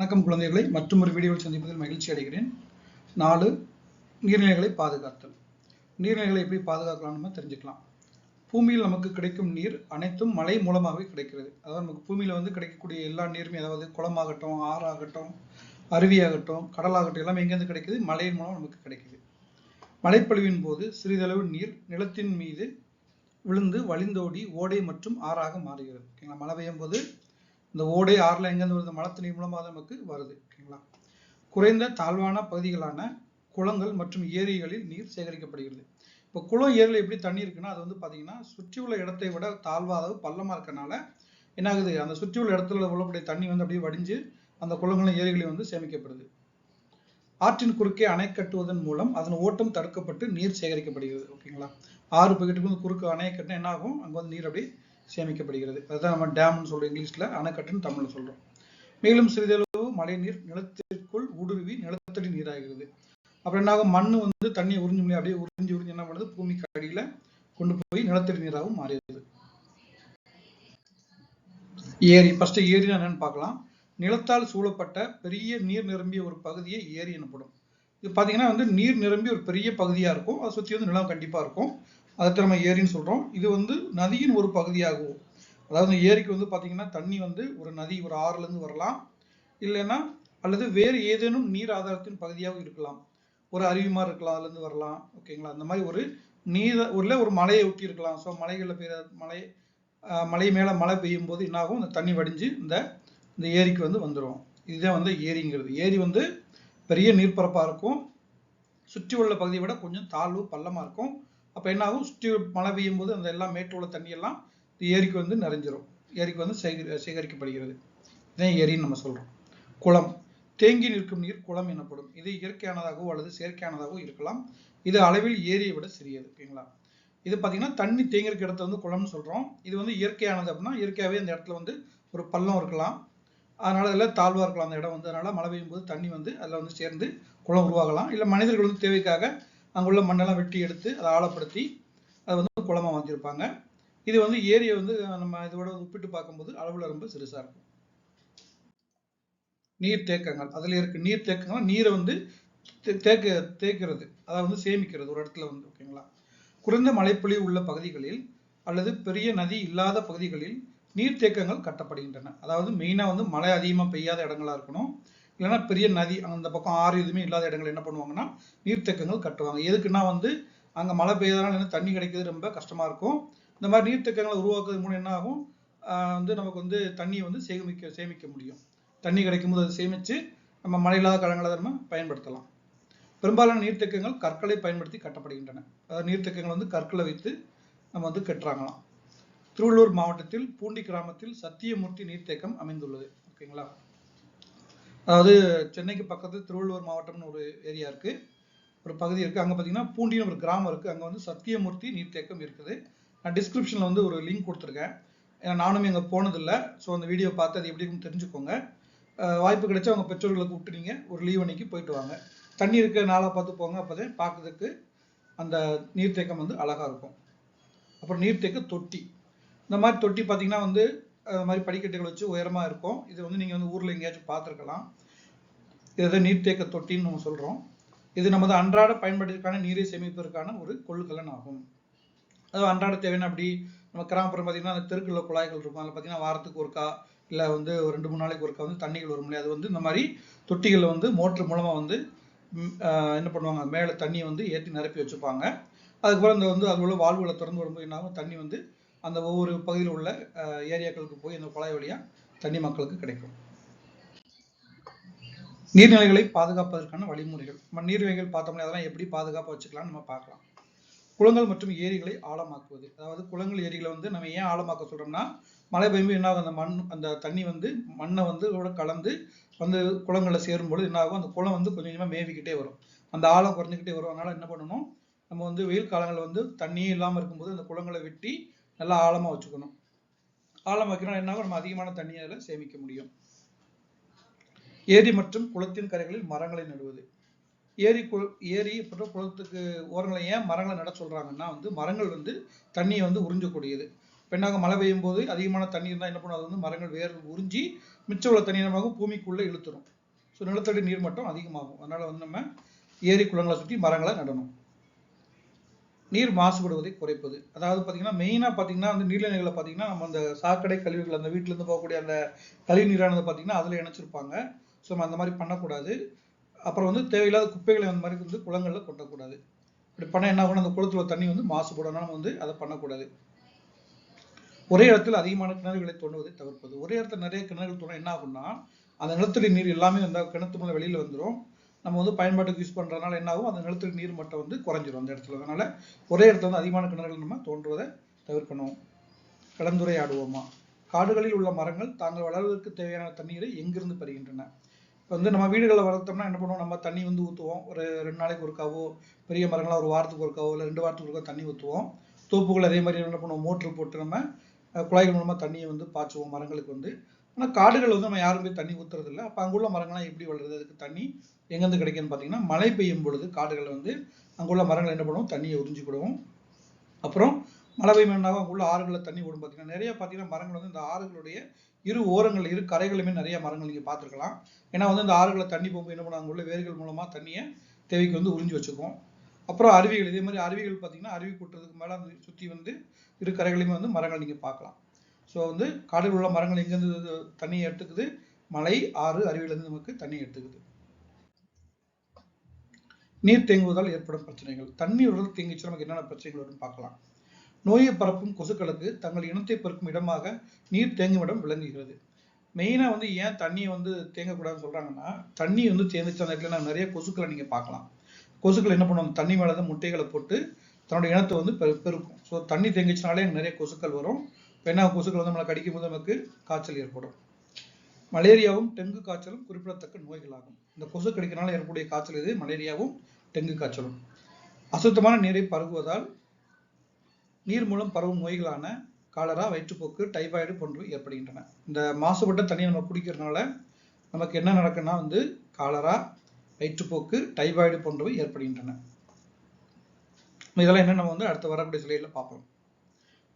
வணக்கம் குழந்தைகளை மற்றொரு வீடியோவில் சந்திப்பதில் மகிழ்ச்சி அடைகிறேன். நாலு நீர்நிலைகளை பாதுகாத்தல். நீர்நிலைகளை எப்படி பாதுகாக்கலாம் நம்ம தெரிஞ்சுக்கலாம். பூமியில் நமக்கு கிடைக்கும் நீர் அனைத்தும் மழை மூலமாகவே கிடைக்கிறது. அதாவது நமக்கு பூமியில் வந்து கிடைக்கக்கூடிய எல்லா நீருமே அதாவது குளமாகட்டும் ஆறாகட்டும் அருவியாகட்டும் கடலாகட்டும் எல்லாமே எங்கேருந்து கிடைக்குது? மழையின் மூலம் நமக்கு கிடைக்குது. மழைப்பொழிவின் போது சிறிதளவு நீர் நிலத்தின் மீது விழுந்து வழிந்தோடி ஓடை மற்றும் ஆறாக மாறுகிறது. ஓகேங்களா? மழை பெய்யும் போது இந்த ஓடை ஆறுல எங்கேருந்து வருது? மழை மூலமாக நமக்கு வருது ஓகேங்களா? குறைந்த தாழ்வான பகுதிகளான குளங்கள் மற்றும் ஏரிகளில் நீர் சேகரிக்கப்படுகிறது. இப்போ குளம் ஏரியில் எப்படி தண்ணி இருக்குன்னா அது வந்து பார்த்தீங்கன்னா சுற்றியுள்ள இடத்தை விட தாழ்வாக பள்ளமாக இருக்கனால என்ன ஆகுது அந்த சுற்றியுள்ள இடத்துல உள்ளக்கூடிய தண்ணி வந்து அப்படியே வடிஞ்சு அந்த குளங்களும் ஏரிகளையும் வந்து சேமிக்கப்படுது. ஆற்றின் குறுக்கே அணை கட்டுவதன் மூலம் அதன் ஓட்டம் தடுக்கப்பட்டு நீர் சேகரிக்கப்படுகிறது ஓகேங்களா? ஆறு பக்கெட்டுக்கு வந்து குறுக்கு அணையை கட்டினா என்ன ஆகும் அங்கே வந்து நீர் அப்படியே சேமிக்கப்படுகிறது. அதுதான் நம்ம டேம்னு சொல்றோம் இங்கிலீஷ்ல. அணைக்கட்டுன்னு தமிழ்ல சொல்றோம். மேலும் சிறிதளவு மழை நீர் நிலத்திற்குள் ஊடுருவி நிலத்தடி நீராகிறது. அப்புறம் என்ன ஆகும் மண் வந்து தண்ணியை உறிஞ்சு முடியும் அப்படியே உறிஞ்சி உறிஞ்சி என்ன பண்ணுது? பூமிக்கு அடியில கொண்டு போய் நிலத்தடி நீராகவும் மாறியது ஏரி. ஃபர்ஸ்ட் ஏரினா என்னன்னு பார்க்கலாம். நிலத்தால் சூழப்பட்ட பெரிய நீர் நிரம்பிய ஒரு பகுதியை ஏரி எனப்படும். இது பார்த்தீங்கன்னா வந்து நீர் நிரம்பி ஒரு பெரிய பகுதியாக இருக்கும். அதை சுற்றி வந்து நிலம் கண்டிப்பாக இருக்கும். அதை நம்ம ஏரின்னு சொல்கிறோம் இது வந்து நதியின் ஒரு பகுதியாகும் அதாவது ஏரிக்கு வந்து பார்த்தீங்கன்னா தண்ணி வந்து ஒரு நதி ஒரு ஆறுலேருந்து வரலாம். இல்லைன்னா அல்லது வேறு ஏதேனும் நீர் ஆதாரத்தின் பகுதியாக இருக்கலாம். ஒரு அருவி மாதிரி இருக்கலாம் அதுலேருந்து வரலாம். ஓகேங்களா அந்த மாதிரி ஒரு நீர் உள்ள ஒரு மலையை ஒட்டி இருக்கலாம். ஸோ மலைகளில் பெய்ய மலை மலை மேலே மழை பெய்யும் போது என்னாகும்? இந்த தண்ணி வடிஞ்சு இந்த இந்த ஏரிக்கு வந்து வந்துடும் இதுதான் வந்து ஏரிங்கிறது. ஏரி வந்து பெரிய நீர்ப்பரப்பாக இருக்கும். சுற்றி உள்ள பகுதியை விட கொஞ்சம் தாழ்வு பள்ளமாக இருக்கும். அப்போ என்ன ஆகும்? சுற்றி மழை பெய்யும் போது அந்த எல்லாம் மேட்டு உள்ள தண்ணியெல்லாம் ஏரிக்கு வந்து நிறைஞ்சிரும். ஏரிக்கு வந்து சேகரி சேகரிக்கப்படுகிறது. இதான் ஏரின்னு நம்ம சொல்கிறோம் குளம். தேங்கி நிற்கும் நீர் குளம் எனப்படும். இது இயற்கையானதாகவோ அல்லது செயற்கையானதாகவோ இருக்கலாம். இது அளவில் ஏரியை விட சிறியது. ஓகேங்களா? இது பார்த்தீங்கன்னா தண்ணி தேங்கி இடத்த வந்து குளம்னு சொல்கிறோம் இது வந்து இயற்கையானது அப்படின்னா இயற்கையாகவே அந்த இடத்துல வந்து ஒரு பள்ளம் இருக்கலாம். அதனால அதில் தாழ்வாக இருக்கலாம் அந்த இடம் வந்து. அதனால மழை பெய்யும் போது தண்ணி வந்து அதில் வந்து சேர்ந்து குளம் உருவாகலாம். இல்லை மனிதர்கள் வந்து தேவைக்காக அங்குள்ள மண்ணெல்லாம் வெட்டி எடுத்து அதை ஆழப்படுத்தி அதை வந்து குளமாக மாற்றிருப்பாங்க இது வந்து ஏரியை வந்து நம்ம இதோட ஒப்பிட்டு பார்க்கும்போது அளவில் ரொம்ப சிறுசாக இருக்கும். நீர் தேக்கங்கள் அதில் இருக்க நீர் தேக்கங்கள் நீரை வந்து தேக்க தேக்கிறது அதை வந்து சேமிக்கிறது ஒரு இடத்துல வந்து ஓகேங்களா? குறைந்த மழைப்பொழிவு உள்ள பகுதிகளில் அல்லது பெரிய நதி இல்லாத பகுதிகளில் நீர்த்தேக்கங்கள் கட்டப்படுகின்றன. அதாவது மெயினாக வந்து மழை அதிகமாக பெய்யாத இடங்களா இருக்கணும். இல்லைன்னா பெரிய நதி அந்த பக்கம் ஆறு எதுவுமே இல்லாத இடங்கள் என்ன பண்ணுவாங்கன்னா நீர்த்தேக்கங்கள் கட்டுவாங்க. எதுக்குன்னா வந்து அங்கே மழை பெய்யறதுனால என்ன தண்ணி கிடைக்கிறது ரொம்ப கஷ்டமாக இருக்கும். இந்த மாதிரி நீர்த்தேக்கங்களை உருவாக்குறது மூலம் என்ன ஆகும்? வந்து நமக்கு வந்து தண்ணியை வந்து சேமிக்க சேமிக்க முடியும். தண்ணி கிடைக்கும் போது அதை சேமித்து நம்ம மழை இல்லாத காலங்களை நம்ம பயன்படுத்தலாம். பெரும்பாலான நீர்த்தேக்கங்கள் கற்களை பயன்படுத்தி கட்டப்படுகின்றன. அதாவது நீர்த்தேக்கங்கள் வந்து கற்களை வைத்து நம்ம வந்து கட்டுறாங்களாம். திருவள்ளூர் மாவட்டத்தில் பூண்டி கிராமத்தில் சத்தியமூர்த்தி நீர்த்தேக்கம் அமைந்துள்ளது. ஓகேங்களா? அதாவது சென்னைக்கு பக்கத்து திருவள்ளுவர் மாவட்டம்னு ஒரு ஏரியா இருக்கு. ஒரு பகுதி இருக்கு. அங்கே பார்த்தீங்கன்னா பூண்டின்னு ஒரு கிராமம் இருக்கு. அங்கே வந்து சத்தியமூர்த்தி நீர்த்தேக்கம் இருக்குது. நான் டிஸ்கிரிப்ஷனில் வந்து ஒரு லிங்க் கொடுத்துருக்கேன். ஏன்னா நானும் அங்கே போனதில்லை. ஸோ அந்த வீடியோ பார்த்து அது எப்படி இருக்குன்னு தெரிஞ்சுக்கோங்க. வாய்ப்பு கிடைச்சா அவங்க பெற்றோர்களை கூப்பிட்டு நீங்கள் ஒரு லீவ் அன்னைக்கு போயிட்டு வாங்க. தண்ணி இருக்க நாளாக பார்த்து போங்க. அப்போ பார்க்கறதுக்கு அந்த நீர்த்தேக்கம் வந்து அழகாக இருக்கும். அப்புறம் நீர்த்தேக்க தொட்டி. இந்த மாதிரி தொட்டி பார்த்தீங்கன்னா வந்து அது மாதிரி படிக்கட்டுகள் வச்சு உயரமாக இருக்கும். இது வந்து நீங்கள் வந்து ஊரில் எங்கேயாச்சும் பார்த்துருக்கலாம். இதை நீர்த்தேக்க தொட்டின்னு நம்ம சொல்கிறோம் இது நமது அன்றாட பயன்பாட்டிற்கான நீரை சேமிப்பதற்கான ஒரு கொள்கலன் ஆகும். அது அன்றாட தேவையான அப்படி நம்ம கிராமப்புறம் பார்த்தீங்கன்னா அந்த தெருக்குள்ள குழாய்கள் இருக்கும். அதில் பார்த்தீங்கன்னா வாரத்துக்கு ஒருக்கா இல்லை வந்து ஒரு ரெண்டு மூணு நாளைக்கு ஒருக்கா வந்து தண்ணிகள் வரும் இல்லையா? அது வந்து இந்த மாதிரி தொட்டிகளில் வந்து மோட்ரு மூலமாக வந்து என்ன பண்ணுவாங்க? மேலே தண்ணியை வந்து ஏற்றி நிரப்பி வச்சுப்பாங்க. அதுக்கப்புறம் இந்த வந்து அது உள்ள வாழ்வுகளை திறந்து வரும்போது என்னாகும் தண்ணி வந்து அந்த ஒவ்வொரு பகுதியில் உள்ள ஏரியாக்களுக்கு போய் அந்த குழாய் வழியாக தண்ணி மக்களுக்கு கிடைக்கும். நீர்நிலைகளை பாதுகாப்பதற்கான வழிமுறைகள். நம்ம நீர்நிலைகள் பார்த்தோம்னா அதெல்லாம் எப்படி பாதுகாப்பாக வச்சுக்கலாம்னு நம்ம பார்க்கலாம். குளங்கள் மற்றும் ஏரிகளை ஆழமாக்குவது. அதாவது குளங்கள் ஏரிகளை வந்து நம்ம ஏன் ஆழமாக்க சொல்றோம்னா மழை பெய்யும்போது என்ன ஆகும்? அந்த மண் அந்த தண்ணி வந்து மண்ணை வந்து கூட கலந்து வந்து குளங்களில் சேரும்பொழுது என்ன ஆகும்? அந்த குளம் வந்து கொஞ்சம் கொஞ்சமாக மேவிக்கிட்டே வரும். அந்த ஆழம் குறைஞ்சிக்கிட்டே வரும் அதனால என்ன பண்ணணும்? நம்ம வந்து வெயில் காலங்களில் வந்து தண்ணியே இல்லாமல் இருக்கும்போது அந்த குளங்களை வெட்டி நல்லா ஆழமாக வச்சுக்கணும். ஆழம் வைக்கணும் என்ன நம்ம அதிகமான தண்ணியை அதில் சேமிக்க முடியும். ஏரி மற்றும் குளத்தின் கரைகளில் மரங்களை நடுவது. ஏரி கு ஏரி மற்றும் குளத்துக்கு ஓரங்களை ஏன் மரங்களை நட சொல்கிறாங்கன்னா வந்து மரங்கள் வந்து தண்ணியை வந்து உறிஞ்சக்கூடியது. பெண்ணாக மழை பெய்யும் போது அதிகமான தண்ணி இருந்தால் என்ன பண்ணும்? அது வந்து மரங்கள் வேர் உறிஞ்சி மிச்சம் உள்ள தண்ணி என்னமாகும் பூமிக்குள்ளே இழுத்துரும். ஸோ நிலத்தடி நீர் மட்டம் அதிகமாகும். அதனால் வந்து நம்ம ஏரி குளங்களை சுற்றி மரங்களை நடணும். நீர் மாசுபடுவதை குறைப்பது. அதாவது பார்த்தீங்கன்னா மெயினாக பார்த்தீங்கன்னா அந்த நீர்நிலைகளை பார்த்தீங்கன்னா நம்ம அந்த சாக்கடை கழிவுகள் அந்த வீட்டிலேருந்து போகக்கூடிய அந்த கழிவு நீரானது பார்த்தீங்கன்னா அதில் இணைச்சிருப்பாங்க. ஸோ நம்ம அந்த மாதிரி பண்ணக்கூடாது. அப்புறம் வந்து தேவையில்லாத குப்பைகளை அந்த மாதிரி வந்து குளங்களில் கொட்டக்கூடாது. இப்படி பண்ணால் என்ன ஆகும் அந்த குளத்துல தண்ணி வந்து மாசுபடும். நம்ம வந்து அதை பண்ணக்கூடாது. ஒரே இடத்துல அதிகமான கிணறுகளை தோண்டுவதை தவிர்ப்பது. ஒரே இடத்துல நிறைய கிணறுகள் தோணும் என்ன ஆகும்னா அந்த நிலத்தடி நீர் எல்லாமே அந்த கிணத்து மேலே வெளியில் வந்துடும் நம்ம வந்து பயன்பாட்டுக்கு யூஸ் பண்ணுறதுனால என்ன ஆகும்? அந்த நிலத்துக்கு நீர் மட்டம் வந்து குறைஞ்சிரும் அந்த இடத்துல. அதனால் ஒரே இடத்துல வந்து அதிகமான கிணறுகள் நம்ம தோன்றுவதை தவிர்க்கணும். கலந்துரையாடுவோமா? காடுகளில் உள்ள மரங்கள் தாங்கள் வளர்வதற்கு தேவையான தண்ணீரை எங்கிருந்து பெறுகின்றன? இப்போ வந்து நம்ம வீடுகளில் வளர்த்தோம்னா என்ன பண்ணுவோம்? நம்ம தண்ணி வந்து ஊற்றுவோம் ஒரு ரெண்டு நாளைக்கு ஒருக்காவோ பெரிய மரங்களாக ஒரு வாரத்துக்கு ஒருக்காவோ இல்லை ரெண்டு வாரத்துக்கு ஒருக்கா தண்ணி ஊற்றுவோம் தோப்புகள் அதே மாதிரி என்ன பண்ணுவோம்? மோட்ரு போட்டு நம்ம குழாய்கள் மூலமாக தண்ணியை வந்து பாய்ச்சுவோம். மரங்களுக்கு வந்து ஆனால் காடுகள் வந்து நம்ம யாரும் போய் தண்ணி ஊற்றுறது இல்லை அப்போ அங்குள்ள மரங்கள்லாம் எப்படி வளருது? அதுக்கு தண்ணி எங்கேருந்து கிடைக்குன்னு பார்த்தீங்கன்னா மழை பெய்யும் பொழுது காடுகள் வந்து அங்குள்ள மரங்கள் என்ன பண்ணுவோம்? தண்ணியை உறிஞ்சிக்கிடுவோம் அப்புறம் மழை பெய்யும் அங்குள்ள ஆறுகளில் தண்ணி ஓடும் பார்த்தீங்கன்னா நிறைய பார்த்தீங்கன்னா மரங்கள் வந்து இந்த ஆறுகளுடைய இரு ஓரங்கள் இரு கரைகளுமே நிறைய மரங்கள் நீங்கள் பார்த்துருக்கலாம். ஏன்னா வந்து இந்த ஆறுகளில் தண்ணி போகும்போது என்ன பண்ணும் அங்குள்ள வேர்கள் மூலமாக தண்ணியை தேவைக்கு வந்து உறிஞ்சி வச்சுக்கும் அப்புறம் அருவிகள் இதே மாதிரி அருவிகள் பார்த்தீங்கன்னா அருவி கூட்டுறதுக்கு மேலே சுற்றி வந்து இரு கரைகளையுமே வந்து மரங்கள் நீங்கள் பார்க்கலாம். ஸோ வந்து காடில் உள்ள மரங்கள் எங்கேருந்து தண்ணியை எடுத்துக்குது? மலை ஆறு அருவியிலிருந்து நமக்கு தண்ணி எடுத்துக்குது. நீர் தேங்குவதால் ஏற்படும் பிரச்சனைகள். தண்ணீர் உடல் தேங்கிச்சு நமக்கு என்னென்ன பிரச்சனைகள் வரும்னு பார்க்கலாம். நோயை பரப்பும் கொசுக்களுக்கு தங்கள் இனத்தை பெருக்கும் இடமாக நீர் தேங்கும் இடம் விளங்குகிறது. மெயினாக வந்து ஏன் தண்ணியை வந்து தேங்கக்கூடாதுன்னு சொல்கிறாங்கன்னா தண்ணி வந்து தேங்கிச்சு அந்த இடத்துல நிறைய கொசுக்களை நீங்கள் பார்க்கலாம். கொசுக்கள் என்ன பண்ணும்? தண்ணி மேலே தான் முட்டைகளை போட்டு தன்னோட இனத்தை வந்து பெரு பெருக்கும். ஸோ தண்ணி தேங்கிச்சுனாலே நிறைய கொசுக்கள் வரும். பெண்ணா கொசுக்கள் வந்து நம்மளை கடிக்கும் போது நமக்கு காய்ச்சல் ஏற்படும். மலேரியாவும் டெங்கு காய்ச்சலும் குறிப்பிடத்தக்க நோய்களாகும். இந்த கொசு கடிக்கிறனால ஏற்படக்கூடிய காய்ச்சல் இது மலேரியாவும் டெங்கு காய்ச்சலும். அசுத்தமான நீரை பருகுவதால் நீர் மூலம் பரவும் நோய்களான காலரா வயிற்றுப்போக்கு டைபாய்டு போன்று ஏற்படுகின்றன. இந்த மாசுபட்ட தண்ணியை நம்ம குடிக்கிறதுனால நமக்கு என்ன நடக்குன்னா வந்து காலரா வயிற்றுப்போக்கு டைபாய்டு போன்றவை ஏற்படுகின்றன. இதெல்லாம் என்ன நம்ம வந்து அடுத்த வரக்கூடிய சிலையில் பார்ப்போம்.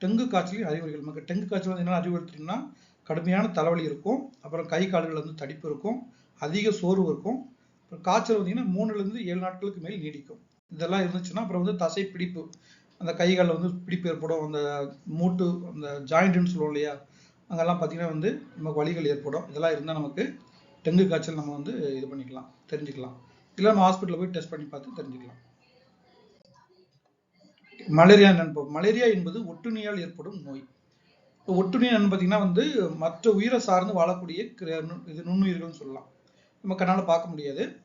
டெங்கு காய்ச்சலின் அறிகுறிகள். நமக்கு டெங்கு காய்ச்சல் வந்து என்ன அறிகுறி கடுமையான தலைவலி இருக்கும். அப்புறம் கை கால்கள் வந்து தடிப்பு இருக்கும். அதிக சோர்வு இருக்கும். அப்புறம் காய்ச்சல் வந்தீங்கன்னா மூணுலேருந்து ஏழு நாட்களுக்கு மேல் நீடிக்கும். இதெல்லாம் இருந்துச்சுன்னா அப்புறம் வந்து தசை பிடிப்பு அந்த கைகளில் வந்து பிடிப்பு ஏற்படும். அந்த மூட்டு அந்த ஜாயிண்ட்னு சொல்லுவோம் இல்லையா? அங்கெல்லாம் பார்த்தீங்கன்னா வந்து நமக்கு வலிகள் ஏற்படும். இதெல்லாம் இருந்தால் நமக்கு டெங்கு காய்ச்சல் நம்ம வந்து இது பண்ணிக்கலாம் தெரிஞ்சுக்கலாம். இல்லை நம்ம ஹாஸ்பிட்டலில் போய் டெஸ்ட் பண்ணி பார்த்து தெரிஞ்சுக்கலாம். மலேரியா என்னன்னு மலேரியா என்பது ஒட்டுண்ணியால் ஏற்படும் நோய். இப்போ ஒட்டுண்ணி என்னன்னு பார்த்தீங்கன்னா வந்து மற்ற உயிரை சார்ந்து வாழக்கூடிய கிர- இது நுண்ணுயிர்கள்னு சொல்லலாம். நம்ம கண்ணால் பார்க்க முடியாது.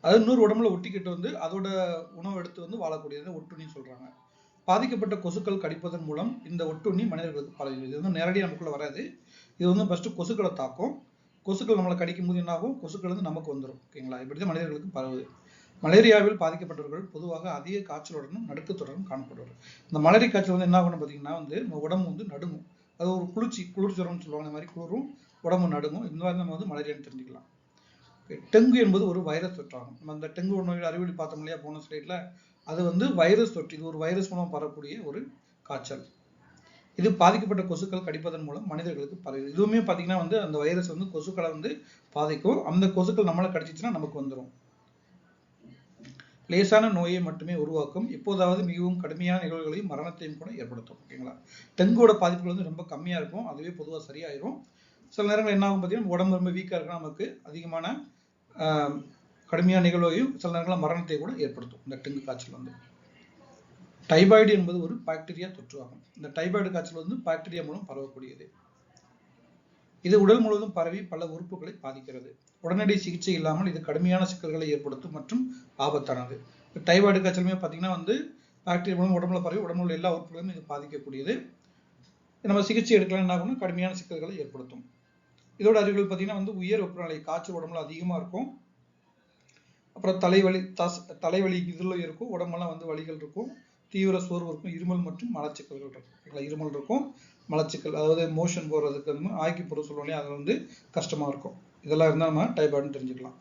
அது இன்னொரு உடம்புல ஒட்டிக்கிட்டு வந்து அதோட உணவு எடுத்து வந்து வாழக்கூடியது ஒட்டுண்ணின்னு சொல்றாங்க. பாதிக்கப்பட்ட கொசுக்கள் கடிப்பதன் மூலம் இந்த ஒட்டுண்ணி மனிதர்களுக்கு பரவுகிறது இது வந்து நேரடியாக நமக்குள்ள வராது. இது வந்து ஃபர்ஸ்ட் கொசுக்களை தாக்கும். கொசுக்கள் நம்மளை கடிக்கும் போது என்ன ஆகும் கொசுக்கள் வந்து நமக்கு வந்துடும் ஓகேங்களா? இப்படி தான் மனிதர்களுக்கு பரவுது. மலேரியாவில் பாதிக்கப்பட்டவர்கள் பொதுவாக அதிக காய்ச்சலுடனும் நடுக்கத்துடனும் காணப்படுவார். இந்த மலேரி காய்ச்சல் வந்து என்ன ஆகணும் பார்த்தீங்கன்னா வந்து நம்ம உடம்பு வந்து நடுங்கும். அது ஒரு குளிர்ச்சி குளிர் சொல்லுவாங்க. இந்த மாதிரி குளிரும் உடம்பு நடுங்கும். இந்த மாதிரி நம்ம வந்து மலேரியான்னு தெரிஞ்சுக்கலாம். டெங்கு என்பது ஒரு வைரஸ் தொற்றாகும். நம்ம அந்த டெங்கு நோயில் அறிகுறி பார்த்தோம் இல்லையா போன ஸ்லைட்ல? அது வந்து வைரஸ் தொற்று. இது ஒரு வைரஸ் மூலம் பரவக்கூடிய ஒரு காய்ச்சல். இது பாதிக்கப்பட்ட கொசுக்கள் கடிப்பதன் மூலம் மனிதர்களுக்கு பரவுது இதுவுமே பார்த்தீங்கன்னா வந்து அந்த வைரஸ் வந்து கொசுக்களை வந்து பாதிக்கும். அந்த கொசுக்கள் நம்மளை கடிச்சிச்சுன்னா நமக்கு வந்துடும் லேசான நோயை மட்டுமே உருவாக்கும். இப்போதாவது மிகவும் கடுமையான நிகழ்வுகளையும் மரணத்தையும் கூட ஏற்படுத்தும். ஓகேங்களா டெங்குவோட பாதிப்புகள் வந்து ரொம்ப கம்மியாக இருக்கும். அதுவே பொதுவாக சரியாயிரும். சில நேரங்கள் என்ன ஆகும் பார்த்தீங்கன்னா உடம்பு ரொம்ப வீக்காக இருக்குன்னா நமக்கு அதிகமான கடுமையான நிகழ்வையும் சில நேரங்களில் மரணத்தை கூட ஏற்படுத்தும். இந்த டெங்கு காய்ச்சல் வந்து. டைபாய்டு என்பது ஒரு பாக்டீரியா தொற்று ஆகும். இந்த டைபாய்டு காய்ச்சல் வந்து பாக்டீரியா மூலம் பரவக்கூடியது. இது உடல் முழுவதும் பரவி பல உறுப்புகளை பாதிக்கிறது. உடனடி சிகிச்சை இல்லாமல் இது கடுமையான சிக்கல்களை ஏற்படுத்தும் மற்றும் ஆபத்தானது. டைபாய்டு காய்ச்சலுமே பார்த்தீங்கன்னா வந்து பாக்டீரியா மூலம் உடம்புல பரவி உடம்புல எல்லா உறுப்புகளையும் இது பாதிக்கக்கூடியது. நம்ம சிகிச்சை எடுக்கலாம் என்ன ஆகும்னா கடுமையான சிக்கல்களை ஏற்படுத்தும். இதோட அறிகுறிகள் பார்த்தீங்கன்னா வந்து உயர் வெப்பநிலை காய்ச்சல் உடம்புல அதிகமாக இருக்கும். அப்புறம் தலைவலி தஸ் தலைவலி இதில் இருக்கும். உடம்பெல்லாம் வந்து வலிகள் இருக்கும். தீவிர சோர்வு இருக்கும். இருமல் மற்றும் மலச்சிக்கல்கள் இருக்கும். இருமல் இருக்கும். மலச்சிக்கல் அதாவது மோஷன் போகிறதுக்கு வந்து ஆக்கி போட சொல்லுவோம் இல்லையா அது வந்து கஷ்டமாக இருக்கும். இதெல்லாம் இருந்தால் நம்ம டைபாய்டுன்னு தெரிஞ்சுக்கலாம்.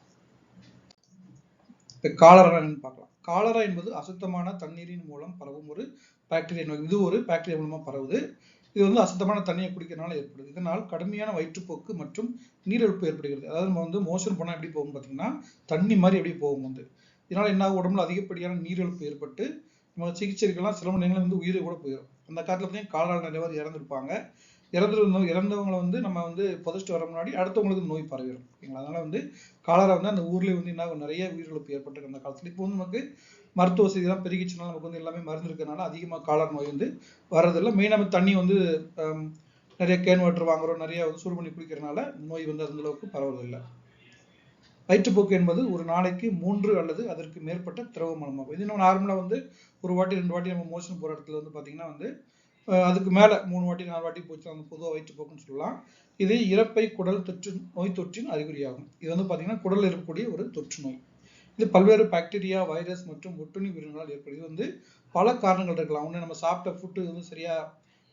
இப்போ காலரா பார்க்கலாம். காலரா என்பது அசுத்தமான தண்ணீரின் மூலம் பரவும் ஒரு பாக்டீரியா நோய். இது ஒரு பாக்டீரியா மூலமாக பரவுது. இது வந்து அசுத்தமான தண்ணியை குடிக்கிறனால ஏற்படுது. இதனால் கடுமையான வயிற்றுப்போக்கு மற்றும் நீரிழப்பு ஏற்படுகிறது. அதாவது நம்ம வந்து மோஷன் போனால் எப்படி போகும் பார்த்தீங்கன்னா தண்ணி மாதிரி எப்படி போகும் வந்து. இதனால் என்ன உடம்புல அதிகப்படியான நீரிழப்பு ஏற்பட்டு நம்ம சிகிச்சைக்கெல்லாம் சில மணி நேரங்கள் வந்து உயிரை கூட போயிடும் அந்த காலத்தில் பார்த்தீங்கன்னா காலால் நிறைய பேர் இறந்துருப்பாங்க. இறந்துருந்தவங்க இறந்தவங்களை வந்து நம்ம வந்து புதைச்சிட்டு வர முன்னாடி அடுத்தவங்களுக்கு நோய் பரவிடும் ஓகேங்களா? அதனால வந்து காலரா வந்து அந்த ஊர்லேயே வந்து என்ன நிறைய உயிரிழப்பு ஏற்பட்டிருக்கு அந்த காலத்தில். இப்போ வந்து நமக்கு மருத்துவ வசதி எல்லாம் பெருகிச்சுனால நமக்கு வந்து எல்லாமே மருந்து இருக்கிறதுனால அதிகமாக காலர் நோய் வந்து வர்றதில்ல. மெயினாக நம்ம தண்ணி வந்து நிறைய கேன் வாட்டர் வாங்குறோம் நிறைய வந்து சூடு பண்ணி குளிக்கிறனால நோய் வந்து அந்த அளவுக்கு பரவதில்லை வயிற்றுப்போக்கு என்பது ஒரு நாளைக்கு மூன்று அல்லது அதற்கு மேற்பட்ட திரவ மலமாகும். இது நம்ம நார்மலாக வந்து ஒரு வாட்டி ரெண்டு வாட்டி நம்ம மோஷன் போகிற இடத்துல வந்து பார்த்தீங்கன்னா வந்து அதுக்கு மேலே மூணு வாட்டி நாலு வாட்டி போச்சு அந்த பொதுவாக வயிற்றுப்போக்குன்னு சொல்லலாம். இது இறப்பை குடல் தொற்று நோய் தொற்றின் அறிகுறியாகும். இது வந்து பார்த்தீங்கன்னா குடல் இருக்கக்கூடிய ஒரு தொற்று நோய். இது பல்வேறு பாக்டீரியா வைரஸ் மற்றும் ஒட்டுண்ணி உயிரினங்களால் ஏற்படுது. இது வந்து பல காரணங்கள் இருக்கலாம். ஒன்று நம்ம சாப்பிட்ட ஃபுட்டு வந்து சரியா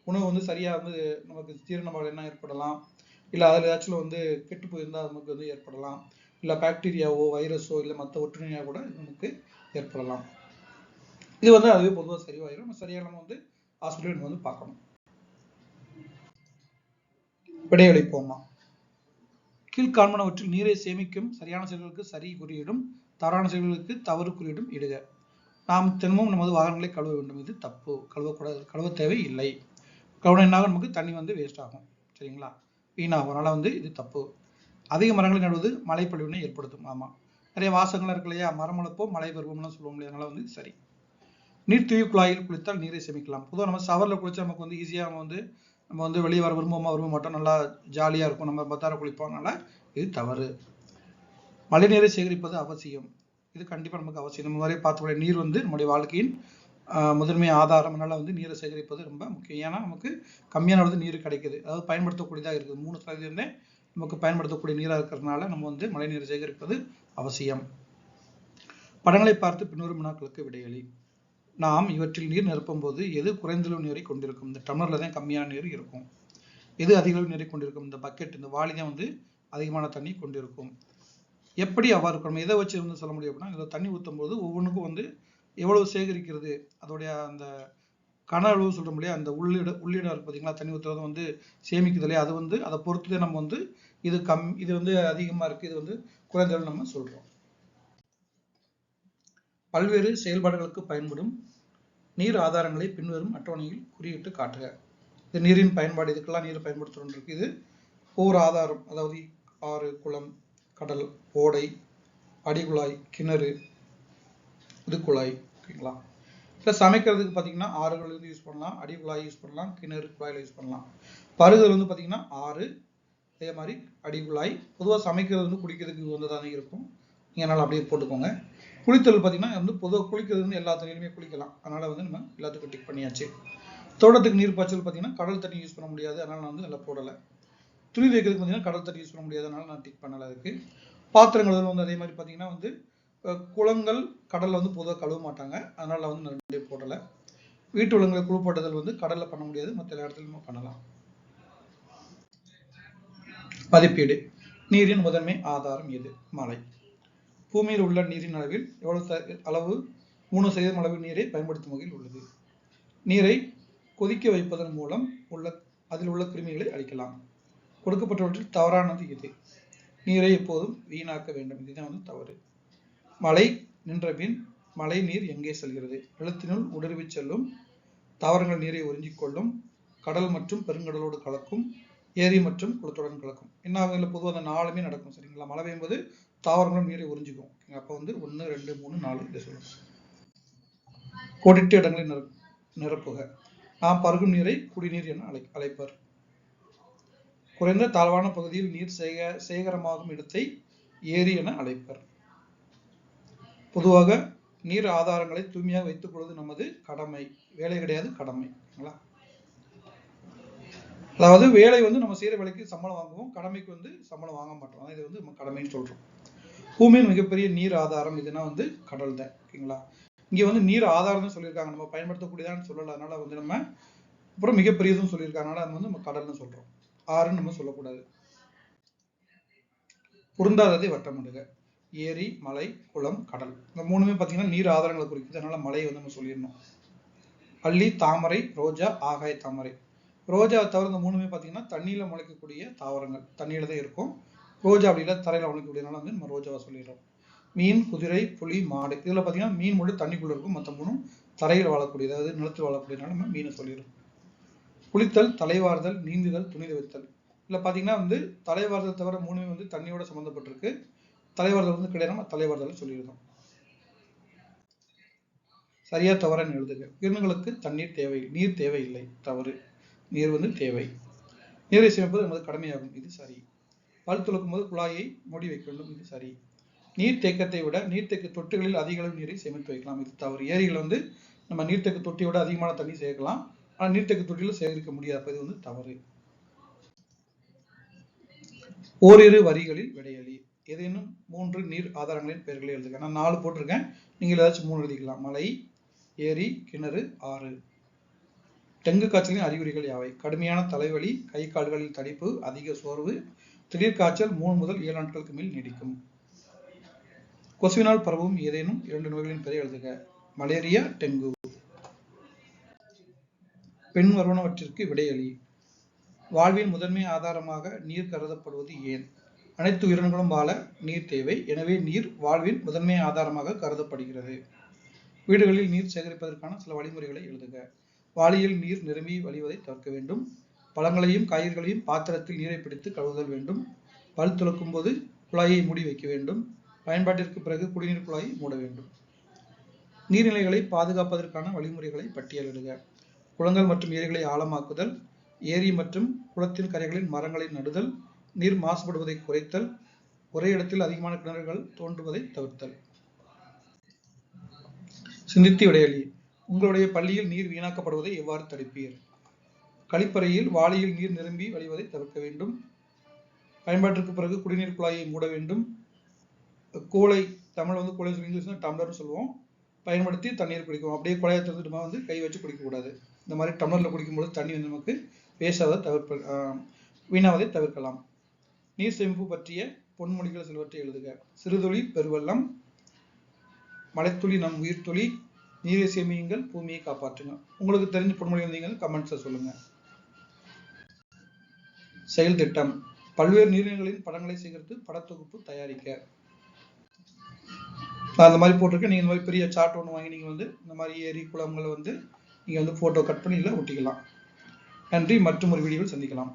உணவு வந்து சரியா வந்து நமக்கு ஜீரணமாக என்ன ஏற்படலாம். இல்லை அதில் ஏதாச்சும் வந்து கெட்டு போயிருந்தால் நமக்கு வந்து ஏற்படலாம். இல்லை பாக்டீரியாவோ வைரஸோ இல்லை மற்ற ஒற்றுமையாக கூட நமக்கு ஏற்படலாம். இது வந்து அதுவே பொதுவாக சரிவாயிடும் நம்ம சரியாக நம்ம வந்து ஹாஸ்பிட்டல் வந்து பார்க்கணும். விடையளிப்போமா கீழ்காண்பனவற்றில் நீரை சேமிக்கும் சரியான செயல்களுக்கு சரி குறியீடும் தவறான செயல்களுக்கு தவறு குறியீடும் இடுக. நாம் தினமும் நமது வாகனங்களை கழுவ வேண்டும். இது தப்பு. கழுவக்கூடாது. கழுவ தேவை இல்லை கழுவ நமக்கு தண்ணி வந்து வேஸ்ட் ஆகும். சரிங்களா? வீணாகும். அதனால் வந்து இது தப்பு. அதிக மரங்களை நடுவது மழைப்பொழிவினை ஏற்படுத்தும். ஆமா. நிறைய வாசகங்கள் இருக்கு இல்லையா? மரம் வளர்ப்போம் மழை பெறுவோம்லாம் சொல்லுவோம் இல்லையா? அதனால வந்து சரி. நீர் தூய் குழாயில் குளித்தால் நீரை சேமிக்கலாம். பொதுவாக நம்ம சவரில் குளிச்சா நமக்கு வந்து ஈஸியாக நம்ம வந்து நம்ம வந்து வெளியே வர விரும்புவோமா விரும்ப மாட்டோம். நல்லா ஜாலியாக இருக்கும். நம்ம பத்தார குளிப்போம்னால இது தவறு. மழை நீரை சேகரிப்பது அவசியம். இது கண்டிப்பாக நமக்கு அவசியம். நம்ம வரை பார்த்துக்கூடிய நீர் வந்து நம்முடைய வாழ்க்கையின் முதன்மை ஆதாரம். அதனால் வந்து நீரை சேகரிப்பது ரொம்ப முக்கியம். ஏன்னா நமக்கு கம்மியான அளவு நீர் கிடைக்குது. அதாவது பயன்படுத்தக்கூடியதாக இருக்குது. மூணு சதவீதமே நமக்கு பயன்படுத்தக்கூடிய நீராக இருக்கிறதுனால நம்ம வந்து மழைநீர் சேகரிப்பது அவசியம். படங்களை பார்த்து பின்வரும் வினாக்களுக்கு விடையளி. நாம் இவற்றில் நீர் நிரப்பும் போது எது குறைந்தளவு நீரை கொண்டிருக்கும்? இந்த டம்ளர்ல தான் கம்மியான நீர் இருக்கும். எது அதிக அளவு நீரை கொண்டிருக்கும்? இந்த பக்கெட் இந்த வாளி தான் வந்து அதிகமான தண்ணி கொண்டிருக்கும். எப்படி அவ்வாறு இருக்கணும் எதை வச்சு வந்து சொல்ல முடியும் அப்படின்னா இதில் தண்ணி ஊற்றும் போது ஒவ்வொன்றுக்கும் வந்து எவ்வளவு சேகரிக்கிறது? அதோடைய அந்த கன அளவு சொல்கிறோம் இல்லையா? அந்த உள்ளிட உள்ளிடம் இருக்கு பார்த்தீங்களா தண்ணி ஊற்றுறது வந்து சேமிக்குது இல்லையா? அது வந்து அதை பொறுத்து நம்ம வந்து இது கம் இது வந்து அதிகமாக இருக்குது இது வந்து குறைந்த அளவு நம்ம சொல்கிறோம் பல்வேறு செயல்பாடுகளுக்கு பயன்படும் நீர் ஆதாரங்களை பின்வரும் அட்டவணையில் குறியிட்டு காட்டுக. இது நீரின் பயன்பாடு இதுக்கெல்லாம் நீர் பயன்படுத்துறோம் இருக்கு. இது ஓர் ஆதாரம் அதாவது ஆறு குளம் கடல் ஓடை அடிகுழாய் கிணறு இது குழாய் ஓகேங்களா? இல்லை சமைக்கிறதுக்கு பார்த்தீங்கன்னா ஆறுகள் வந்து யூஸ் பண்ணலாம். அடி குழாய் யூஸ் பண்ணலாம். கிணறு குழாயில் யூஸ் பண்ணலாம். பருதல் வந்து பார்த்தீங்கன்னா ஆறு. அதே மாதிரி அடி குழாய். பொதுவாக சமைக்கிறது வந்து குடிக்கிறதுக்கு வந்து தானே இருக்கும். நீங்கள் அதனால் அப்படியே போட்டுக்கோங்க. குளித்தல் பார்த்தீங்கன்னா வந்து பொதுவாக குளிக்கிறது வந்து எல்லா தண்ணியிலுமே குளிக்கலாம். அதனால் வந்து நம்ம எல்லாத்துக்கும் டிக் பண்ணியாச்சு. தோட்டத்துக்கு நீர் பாய்ச்சல் பார்த்தீங்கன்னா கடல் தண்ணி யூஸ் பண்ண முடியாது. அதனால் நான் வந்து நல்லா போடலை. துணி வைக்கிறதுக்கு பார்த்தீங்கன்னா கடல் தண்ணி யூஸ் பண்ண முடியாது. அதனால் நான் டிக் பண்ணலை அதுக்கு. பாத்திரங்கள் வந்து அதே மாதிரி பார்த்தீங்கன்னா வந்து குளங்கள் கடலில் வந்து பொதுவாக கழுவ மாட்டாங்க. அதனால வந்து நான் போடலை. வீட்டு விலங்குகளை குளிப்பாட்டுதல் வந்து கடலில் பண்ண முடியாது. மற்ற எல்லா இடத்துலையும் பண்ணலாம். மதிப்பீடு நீரின் முதன்மை ஆதாரம் எது? மழை. பூமியில் உள்ள நீரின் அளவில் எவ்வளவு அளவு? மூணு சதவீதம் அளவு நீரை பயன்படுத்தும் வகையில் உள்ளது. நீரை கொதிக்க வைப்பதன் மூலம் உள்ள அதில் உள்ள கிருமிகளை அழிக்கலாம். கொடுக்கப்பட்டவற்றில் தவறானது எது? நீரை எப்போதும் வீணாக்க வேண்டும். இதுதான் வந்து தவறு. மழை நின்ற பின் மழை நீர் எங்கே செல்கிறது? எழுத்தினுள் ஊடுருவிச் செல்லும் தாவரங்கள் நீரை உறிஞ்சிக்கொள்ளும் கடல் மற்றும் பெருங்கடலோடு கலக்கும் ஏரி மற்றும் குளத்துடன் கலக்கும். என்ன ஆகும் இல்லை பொதுவாக அந்த நாலுமே நடக்கும் சரிங்களா? மழை பெய்யும்போது தாவரங்களும் நீரை உறிஞ்சிக்கும். ஓகேங்க அப்போ வந்து ஒன்று ரெண்டு மூணு நாலு இதை சொல்லணும் கோடிட்ட இடங்களை நிர நிரப்புக. நாம் பருகும் நீரை குடிநீர் என அழை அழைப்பர். குறைந்த தாழ்வான பகுதியில் நீர் சேக சேகரமாகும் இடத்தை ஏரி என அழைப்பர். பொதுவாக நீர் ஆதாரங்களை தூய்மையாக வைத்துக் கொள்வது நமது கடமை. வேலை கிடையாது கடமை. ஓகேங்களா அதாவது வேலை வந்து நம்ம செய்யற வேலைக்கு சம்பளம் வாங்குவோம் கடமைக்கு வந்து சம்பளம் வாங்க மாட்டோம். அதான் இது வந்து நம்ம கடமைன்னு சொல்றோம். பூமியின் மிகப்பெரிய நீர் ஆதாரம் இதுனா வந்து கடல் தான். ஓகேங்களா? இங்க வந்து நீர் ஆதாரம்னு சொல்லியிருக்காங்க. நம்ம பயன்படுத்தக்கூடியதான்னு சொல்லலை. அதனால வந்து நம்ம அப்புறம் மிகப்பெரியதும் சொல்லியிருக்காங்க. அதனால அது வந்து நம்ம கடல்னு சொல்றோம். ஆறுன்னு நம்ம சொல்லக்கூடாது. பொருந்தாததை வட்டமிடுக ஏரி மலை குளம் கடல். இந்த மூணுமே பார்த்தீங்கன்னா நீர் ஆதாரங்களை குறிக்குது. அதனால மலையை வந்து நம்ம சொல்லிடணும். அள்ளி தாமரை ரோஜா ஆகாய தாமரை. ரோஜா தவிர இந்த மூணுமே பார்த்தீங்கன்னா தண்ணியில் முளைக்கக்கூடிய தாவரங்கள். தண்ணியில் தான் இருக்கும். ரோஜா அப்படி இல்லை தரையில் முளைக்கக்கூடியனால வந்து நம்ம ரோஜாவை சொல்லிடுறோம். மீன் குதிரை புலி மாடு. இதில் பார்த்தீங்கன்னா மீன் மட்டும் தண்ணிக்குள்ளே இருக்கும். மற்ற மூணும் தரையில் வாழக்கூடிய அதாவது நிலத்தில் வாழக்கூடியனால நம்ம மீனை சொல்லிடுறோம். குளித்தல் தலைவார்தல் நீந்துதல் துணி துவைத்தல் இதில் பார்த்தீங்கன்னா வந்து தலைவார்தல் தவிர மூணுமே வந்து தண்ணியோட சம்மந்தப்பட்டிருக்கு தலைவர்கள் வந்து கிடையாது. நம்ம தலைவார்தல் சொல்லியிருந்தோம். சரியா தவறன்னு எழுதுங்க. உயிரினங்களுக்கு தண்ணீர் தேவை நீர் தேவையில்லை. தவறு. நீர் வந்து தேவை. நீரை சேமிப்பது நமது கடமையாகும். இது சரி. பல் துளக்கும் போது குழாயை மூடி வைக்க வேண்டும். இது சரி. நீர் தேக்கத்தை விட நீர்த்தேக்க தொட்டிகளில் அதிக அளவு நீரை சேமித்து வைக்கலாம். இது தவறு. ஏரிகள் வந்து நம்ம நீர்த்தேக்க தொட்டியை விட அதிகமான தண்ணி சேர்க்கலாம். ஆனால் நீர்த்தேக்க தொட்டியில் சேகரிக்க முடியாது. இது வந்து தவறு. ஓரிரு வரிகளில் விடையளி ஏதேனும் மூன்று நீர் ஆதாரங்களின் பெயர்களை எழுதுக நான் நாலு போட்டிருக்கேன். நீங்கள் ஏதாச்சும் மூணு எழுதிக்கலாம். மலை ஏரி கிணறு ஆறு. டெங்கு காய்ச்சலின் அறிகுறிகள் யாவை? கடுமையான தலைவலி கை கால்களில் தடிப்பு அதிக சோர்வு திடீர் காய்ச்சல் மூணு முதல் ஏழு நாட்களுக்கு மேல் நீடிக்கும். கொசுவினால் பரவும் ஏதேனும் இரண்டு நோய்களின் பெயரை எழுதுக. Malaria dengue. பெண் வருவனவற்றிற்கு விடையளி. வாழ்வின் முதன்மை ஆதாரமாக நீர் கருதப்படுவது ஏன்? அனைத்து உயிரினங்களும் வாழ நீர் தேவை. எனவே நீர் வாழ்வின் முதன்மை ஆதாரமாக கருதப்படுகிறது. வீடுகளில் நீர் சேகரிப்பதற்கான சில வழிமுறைகளை எழுதுக. வாளியில் நீர் நிரம்பி வழிவதை தவிர்க்க வேண்டும். பழங்களையும் காய்கறிகளையும் பாத்திரத்தில் நீரை பிடித்து கழுவுதல் வேண்டும். பல் துலக்கும் போது குழாயை மூடி வைக்க வேண்டும். பயன்பாட்டிற்கு பிறகு குடிநீர் குழாயை மூட வேண்டும். நீர்நிலைகளை பாதுகாப்பதற்கான வழிமுறைகளை பட்டியலிடுக. குளங்கள் மற்றும் ஏரிகளை ஆழமாக்குதல். ஏரி மற்றும் குளத்தின் கரைகளில் மரங்களை நடுதல். நீர் மாசுபடுவதை குறைத்தல் ஒரே இடத்தில் அதிகமான கிணறுகள் தோன்றுவதை தவிர்த்தல். சிந்தித்து விடையளி உங்களுடைய பள்ளியில் நீர் வீணாக்கப்படுவதை எவ்வாறு தடுப்பீர்? கழிப்பறையில் வாளியில் நீர் நிரம்பி வழிவதை தவிர்க்க வேண்டும். பயன்பாட்டிற்கு பிறகு குடிநீர் குழாயை மூட வேண்டும். கூளை தமிழ் வந்து கூளை சொல்லி டம்ளர்னு சொல்லுவோம். பயன்படுத்தி தண்ணீர் குடிக்கும் அப்படியே குழாயை திறந்துட்டு வந்து கை வச்சு குடிக்கக்கூடாது இந்த மாதிரி டம்ளரில் குடிக்கும்போது தண்ணி வந்து நமக்கு வேஸ்டாவதை தவிர்ப்ப வீணாவதை தவிர்க்கலாம். நீர் சேமிப்பு பற்றிய பொன்மொழிகள் சிலவற்றை எழுதுக. சிறுதுளி பெருவெள்ளம் மலைத்துளி நம் உயிர் துளி நீரை சேமியுங்கள் பூமியை காப்பாற்றுங்க உங்களுக்கு தெரிஞ்ச பொன்மொழி இருந்தீங்கன்னா கமெண்ட்ஸை சொல்லுங்க. செயல் திட்டம். பல்வேறு நீர்நிலைகளின் படங்களை சேகரித்து படத்தொகுப்பு தயாரிக்க. நான் அந்த மாதிரி போட்டிருக்கேன். நீங்கள் இந்த மாதிரி பெரிய சார்ட் ஒன்று வாங்கி நீங்கள் வந்து இந்த மாதிரி ஏரி குளங்களை வந்து நீங்கள் வந்து ஃபோட்டோ கட் பண்ணி இல்லை ஒட்டிக்கலாம். நன்றி. மற்றும் ஒரு வீடியோவில் சந்திக்கலாம்.